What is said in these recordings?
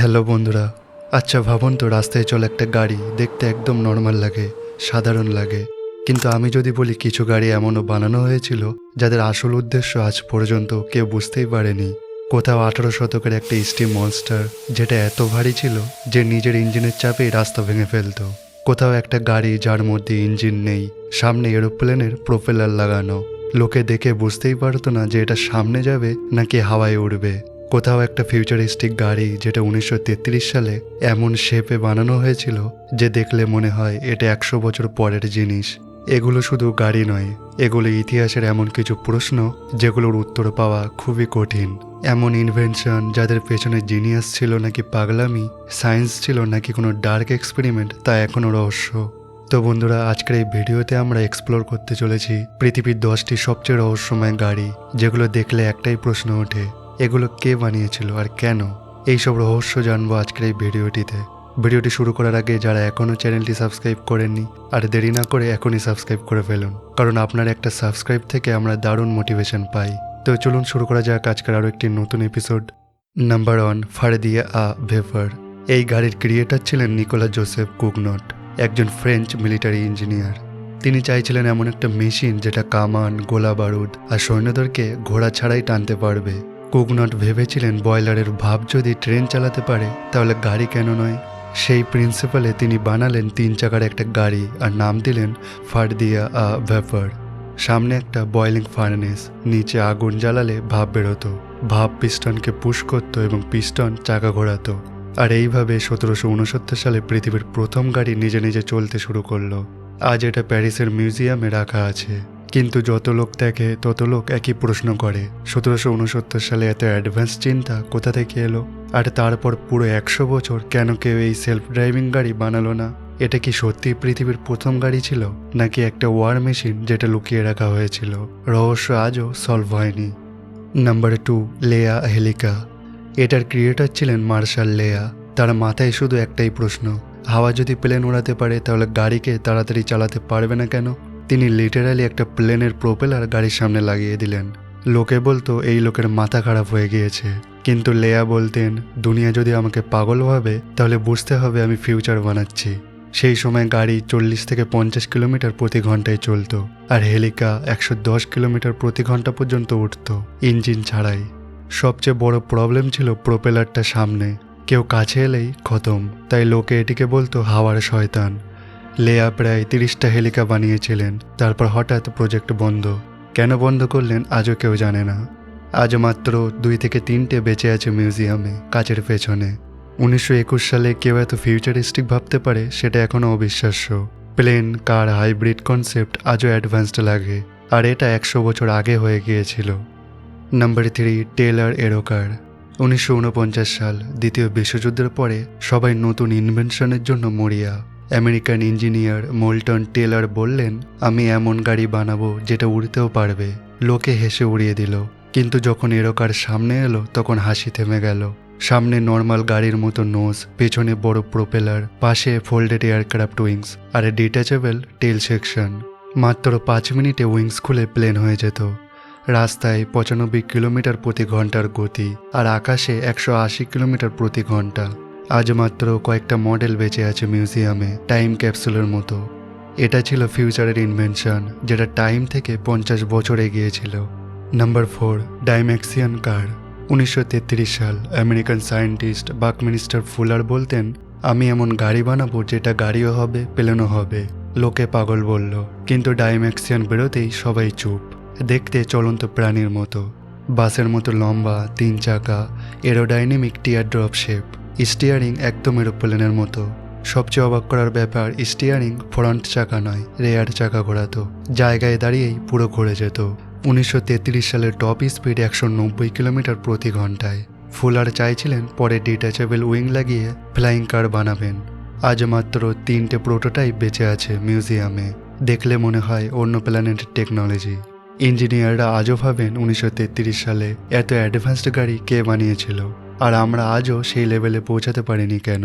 Hello বন্ধুরা আচ্ছা ভাবুন তো রাস্তায় চলে একটা গাড়ি দেখতে একদম নর্মাল লাগে, সাধারণ লাগে। কিন্তু আমি যদি বলি কিছু গাড়ি এমনও বানানো হয়েছিল, যাদের আসল উদ্দেশ্য আজ পর্যন্ত কেউ বুঝতেই পারেনি। কোথাও আঠারো শতকের একটা স্টিম মনস্টার, যেটা এত ভারী ছিল যে নিজের ইঞ্জিনের চাপেই রাস্তা ভেঙে ফেলতো। কোথাও একটা গাড়ি যার মধ্যে ইঞ্জিন নেই, সামনে এরোপ্লেনের প্রোপেলার লাগানো। লোকে দেখে বুঝতেই পারতো না যে এটা সামনে যাবে নাকি হাওয়ায় উড়বে। কোথাও একটা ফিউচারিস্টিক গাড়ি যেটা উনিশশো তেত্রিশ সালে এমন শেপে বানানো হয়েছিল যে দেখলে মনে হয় এটা একশো বছর পরের জিনিস। এগুলো শুধু গাড়ি নয়, এগুলো ইতিহাসের এমন কিছু প্রশ্ন যেগুলোর উত্তর পাওয়া খুবই কঠিন। এমন ইনভেনশন যাদের পেছনে জিনিয়াস ছিল নাকি পাগলামি সায়েন্স ছিল নাকি কোনো ডার্ক এক্সপেরিমেন্ট তা এখনও রহস্য। তো বন্ধুরা, আজকের এই ভিডিওতে আমরা এক্সপ্লোর করতে চলেছি পৃথিবীর দশটি সবচেয়ে রহস্যময় গাড়ি, যেগুলো দেখলে একটাই প্রশ্ন ওঠে এগুলো কে বানিয়েছিল আর কেন? এইসব রহস্য জানব আজকের এই ভিডিওটিতে। ভিডিওটি শুরু করার আগে যারা এখনও চ্যানেলটি সাবস্ক্রাইব করেননি, আর দেরি না করে এখনই সাবস্ক্রাইব করে ফেলুন, কারণ আপনার একটা সাবস্ক্রাইব থেকে আমরা দারুণ মোটিভেশন পাই। তো চলুন শুরু করা যাক আজকের আরও একটি নতুন এপিসোড। নাম্বার ওয়ান, ফারদিয়া আ ভেফার। এই গাড়ির ক্রিয়েটার ছিলেন নিকোলা জোসেফ কুগনট, একজন ফ্রেঞ্চ মিলিটারি ইঞ্জিনিয়ার। তিনি চাইছিলেন এমন একটা মেশিন যেটা কামান, গোলা বারুদ আর সৈন্যদেরকে ঘোড়া ছাড়াই টানতে পারবে। কুগনট ভেবেছিলেন বয়লারের ভাব যদি ট্রেন চালাতে পারে, তাহলে গাড়ি কেন নয়? সেই প্রিন্সিপালে তিনি বানালেন তিন চাকার একটা গাড়ি আর নাম দিলেন ফারদিয়া আ ভেপার সামনে একটা বয়লিং ফার্নেস নিচে আগুন জ্বালালে ভাপ বেরোতো। ভাপ পিস্টনকে পুশ করতো এবং পিস্টন চাকা ঘোরাতো। আর এইভাবে সতেরোশো উনসত্তর সালে পৃথিবীর প্রথম গাড়ি নিজে নিজে চলতে শুরু করল। আজ এটা প্যারিসের মিউজিয়ামে রাখা আছে। কিন্তু যত লোক দেখে, তত লোক একই প্রশ্ন করে। সতেরোশো উনসত্তর সালে এত অ্যাডভান্স চিন্তা কোথা থেকে এলো? আর তারপর পুরো একশো বছর কেন কেউ এই সেলফ ড্রাইভিং গাড়ি বানালো না? এটা কি সত্যি পৃথিবীর প্রথম গাড়ি ছিল, নাকি একটা ওয়ার মেশিন যেটা লুকিয়ে রাখা হয়েছিল? রহস্য আজও সলভ হয়নি। নাম্বার টু লেয়া হেলিকা এটার ক্রিয়েটার ছিলেন মার্শাল লেয়া তার মাথায় শুধু একটাই প্রশ্ন, হাওয়া যদি প্লেন উড়াতে পারে, তাহলে গাড়িকে তাড়াতাড়ি চালাতে পারবে না কেন? তিনি লিটারালি একটা প্লেনের প্রোপেলার গাড়ির সামনে লাগিয়ে দিলেন। লোকে বলতো, এই লোকের মাথা খারাপ হয়ে গিয়েছে। কিন্তু লেয়া বলতেন, দুনিয়া যদি আমাকে পাগল ভাবে, তাহলে বুঝতে হবে আমি ফিউচার বানাচ্ছি। সেই সময় গাড়ি চল্লিশ থেকে পঞ্চাশ কিলোমিটার প্রতি ঘন্টায় চলতো, আর হেলিকা একশো দশ কিলোমিটার প্রতি ঘণ্টা পর্যন্ত উঠতো, ইঞ্জিন ছাড়াই। সবচেয়ে বড় প্রবলেম ছিল প্রোপেলারটা সামনে। কেউ কাছে এলেই খতম। তাই লোকে এটিকে বলতো, হাওয়ার শয়তান। লেয়া প্রায় তিরিশটা হেলিকা বানিয়েছিলেন, তারপর হঠাৎ প্রজেক্ট বন্ধ। কেন বন্ধ করলেন আজও কেউ জানে না। আজ মাত্র দুই থেকে তিনটে বেঁচে আছে মিউজিয়ামে, কাচের পেছনে। উনিশশো একুশ সালে কেউ এত ফিউচারিস্টিক ভাবতে পারে, সেটা এখনও অবিশ্বাস্য। প্লেন, কার, হাইব্রিড কনসেপ্ট আজও অ্যাডভান্সড লাগে, আর এটা একশো বছর আগে হয়ে গিয়েছিল। Number three Taylor Aerocar. উনিশশো উনপঞ্চাশ সাল, দ্বিতীয় বিশ্বযুদ্ধের পরে সবাই নতুন ইনভেনশনের জন্য মরিয়া। আমেরিকান ইঞ্জিনিয়ার মোল্টন টেলার বললেন, আমি এমন গাড়ি বানাবো যেটা উড়তেও পারবে। লোকে হেসে উড়িয়ে দিল। কিন্তু যখন এরকার সামনে এলো, তখন হাসি থেমে গেল। সামনে নর্মাল গাড়ির মতো নোজ, পেছনে বড় প্রোপেলার, পাশে ফোল্ডেড এয়ারক্রাফট উইংস, আর ডিটাচেবল টেল সেকশন। মাত্র পাঁচ মিনিটে উইংস খুলে প্লেন হয়ে যেত। রাস্তায় পঁচানব্বই কিলোমিটার প্রতি ঘণ্টার গতি, আর আকাশে একশো আশি কিলোমিটার প্রতি ঘণ্টা। আজ মাত্র কয়েকটা মডেল বেঁচে আছে মিউজিয়ামে, টাইম ক্যাপসুলের মতো। এটা ছিল ফিউচারের ইনভেনশন, যেটা টাইম থেকে পঞ্চাশ বছর এগিয়েছিল নাম্বার ফোর, ডাইম্যাক্সিয়ান কার। উনিশশো তেত্রিশ সাল, আমেরিকান সায়েন্টিস্ট বাকমিনিস্টার ফুলার বলতেন, আমি এমন গাড়ি বানাবো যেটা গাড়িও হবে, প্লেনও হবে। লোকে পাগল বলল, কিন্তু ডাইম্যাক্সিয়ান বেরোতেই সবাই চুপ। দেখতে চলন্ত প্রাণীর মতো। বাসের মতো লম্বা, তিন চাকা aerodynamic tear drop shape steering একদম এরোপ্লেনের মতো। সবচেয়ে অবাক করার ব্যাপার স্টিয়ারিং ফ্রন্ট চাকা নয় রেয়ার চাকা ঘোরাতো। জায়গায় দাঁড়িয়েই পুরো ঘুরে যেত। উনিশশো সালের টপ স্পিড একশো নব্বই কিলোমিটার প্রতি ঘন্টায় ফুলার চাইছিলেন পরে ডিটাচেবল উইং লাগিয়ে ফ্লাইং কার বানাবেন। আজ মাত্র তিনটে প্রোটোটাইপ বেঁচে আছে মিউজিয়ামে দেখলে মনে হয় অন্য প্ল্যানেটের টেকনোলজি ইঞ্জিনিয়াররা আজও ভাবেন উনিশশো তেত্রিশ সালে এত অ্যাডভান্সড গাড়ি কে বানিয়েছিল, আর আমরা আজও সেই লেভেলে পৌঁছাতে পারিনি কেন?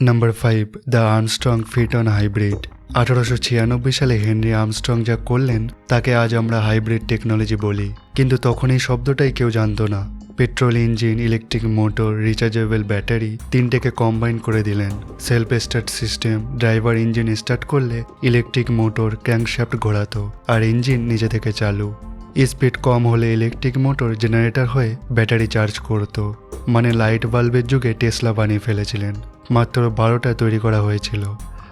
Number five, the Armstrong phaeton hybrid. আঠারোশো ছিয়ানব্বই সালে হেনরি আর্মস্ট্রং যা করলেন, তাকে আজ আমরা হাইব্রিড টেকনোলজি বলি, কিন্তু তখন এই শব্দটাই কেউ জানতো না। Petrol engine, electric motor, rechargeable battery তিনটেকে combine করে দিলেন। Self start system, driver engine start করলে ইলেকট্রিক মোটর ক্র্যাঙ্কশ্যাফট ঘোরাতো আর ইঞ্জিন নিজে থেকে চালু। স্পিড কম হলে ইলেকট্রিক মোটর জেনারেটর হয়ে ব্যাটারি চার্জ করতো। মানে লাইট বাল্বের যুগে টেসলা বানিয়ে ফেলেছিলেন। মাত্র বারোটা তৈরি করা হয়েছিল।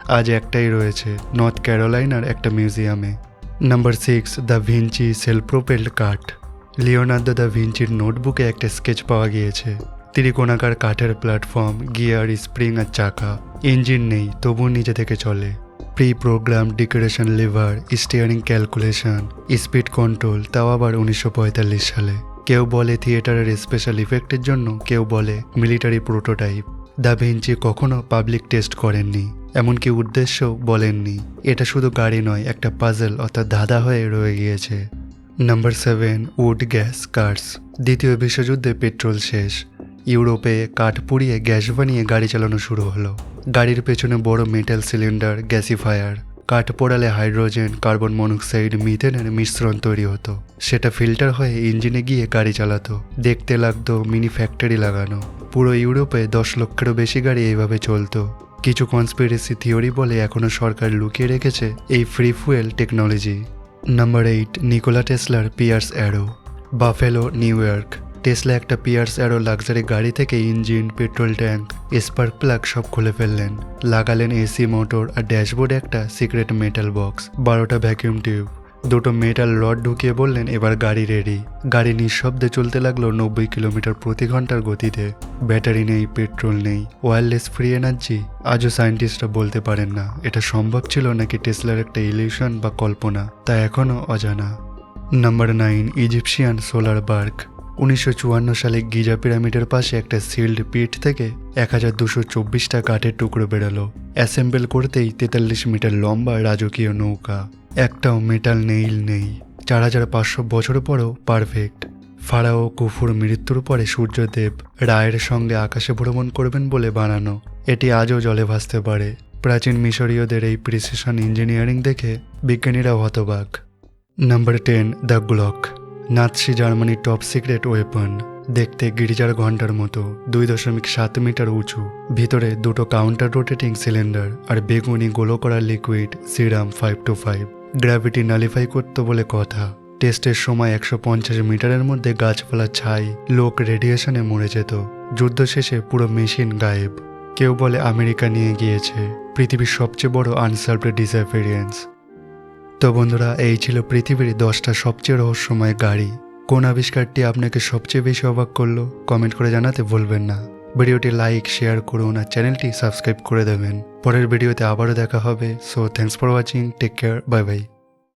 আজ একটাই রয়েছে, নর্থ ক্যারোলাইনার একটা মিউজিয়ামে। Number six, da Vinci self propelled cart. Leonardo da ভিঞ্চির নোটবুকে একটা স্কেচ পাওয়া গিয়েছে। ত্রিকোণাকার কাঠের প্ল্যাটফর্ম, গিয়ার, স্প্রিং আর চাকা। ইঞ্জিন নেই তবু নিজে থেকে চলে। Pre program decoration lever, steering calculation, speed control, তাও আবার উনিশশো পঁয়তাল্লিশ সালে। কেউ বলে থিয়েটারের স্পেশাল ইফেক্টের জন্য, কেউ বলে মিলিটারি প্রোটোটাইপ। দ্য ভিঞ্চি কখনো পাবলিক টেস্ট করেননি, এমনকি উদ্দেশ্যও বলেননি। এটা শুধু গাড়ি নয়, একটা পাজল অর্থাৎ ধাঁধা হয়ে রয়ে গিয়েছে। Number seven wood gas cars দ্বিতীয় বিশ্বযুদ্ধে পেট্রোল শেষ। ইউরোপে কাঠ পুড়িয়ে গ্যাস বানিয়ে গাড়ি চালানো শুরু হলো। গাড়ির পেছনে বড় মেটাল সিলিন্ডার গ্যাসিফায়ার কাঠ পোড়ালে হাইড্রোজেন, কার্বন মনোক্সাইড, মিথেনের মিশ্রণ তৈরি হতো। সেটা ফিল্টার হয়ে ইঞ্জিনে গিয়ে গাড়ি চালাতো। দেখতে লাগতো মিনি ফ্যাক্টরি লাগানো। পুরো ইউরোপে দশ লক্ষেরও বেশি গাড়ি এইভাবে চলতো। কিছু কনস্পিরেসি থিওরি বলে এখনও সরকার লুকিয়ে রেখেছে এই free fuel technology number eight Nikola টেসলার Pierce Arrow Buffalo New York Tesla একটা পিয়ার্স অ্যারো লাক্সারি গাড়ি থেকে engine petrol tank spark plug সব খুলে ফেললেন। লাগালেন এসি মোটর আর ড্যাশবোর্ডে একটা সিক্রেট মেটাল বক্স বারোটা ভ্যাকিউম টিউব দুটো মেটাল রড ঢুকিয়ে বললেন, এবার গাড়ি রেডি গাড়ি নিঃশব্দে চলতে লাগল নব্বই কিলোমিটার প্রতি ঘণ্টার গতিতে। ব্যাটারি নেই, পেট্রোল নেই, ওয়্যারলেস ফ্রি এনার্জি আজও সায়েন্টিস্টরা বলতে পারেন না, এটা সম্ভব ছিল নাকি টেসলার একটা ইলিউশন বা কল্পনা? তা এখনও অজানা। Number nine Egyptian solar barque উনিশশো চুয়ান্ন সালে গিজা পিরামিডের পাশে একটা সিল্ড পিট থেকে এক হাজার দুশো চব্বিশটা কাঠের টুকরো বেরোলো। অ্যাসেম্বল করতেই তেতাল্লিশ মিটার লম্বা রাজকীয় নৌকা। একটাও মেটাল নেইল নেই, চার হাজার পাঁচশো বছর পরেও পারফেক্ট। ফারাও কুফুর মৃত্যুর পরে সূর্যদেব রায়ের সঙ্গে আকাশে ভ্রমণ করবেন বলে বানানো। এটি আজও জলে ভাসতে পারে। প্রাচীন মিশরীয়দের এই প্রিসিশন ইঞ্জিনিয়ারিং দেখে বিজ্ঞানীরা হতবাক। Number ten, the Glocke, Nazi জার্মানির টপ সিক্রেট ওয়েপন। দেখতে গির্জার ঘণ্টার মতো, দুই দশমিক সাত মিটার উঁচু। ভিতরে দুটো কাউন্টার রোটেটিং সিলিন্ডার আর বেগুনি গোলো করা liquid, serum five two five. Gravity nullify করতো বলে কথা। টেস্টের সময় একশো পঞ্চাশ মিটারের মধ্যে গাছপালা ছাই, লোক রেডিয়েশনে মরে যেত। যুদ্ধ শেষে পুরো মেশিন গায়েব। কেউ বলে আমেরিকা নিয়ে গিয়েছে, পৃথিবীর সবচেয়ে বড় আনসলভড ডিসঅ্যাপিরিয়েন্স তো বন্ধুরা, এই ছিল পৃথিবীর দশটা সবচেয়ে রহস্যময় গাড়ি। কোন আবিষ্কারটি আপনাকে সবচেয়ে বেশি অবাক করল? কমেন্ট করে জানাতে ভুলবেন না। ভিডিওটি লাইক, শেয়ার করুন আর চ্যানেলটি সাবস্ক্রাইব করে দেবেন। পরের ভিডিওতে আবারও দেখা হবে। So thanks for watching take care bye bye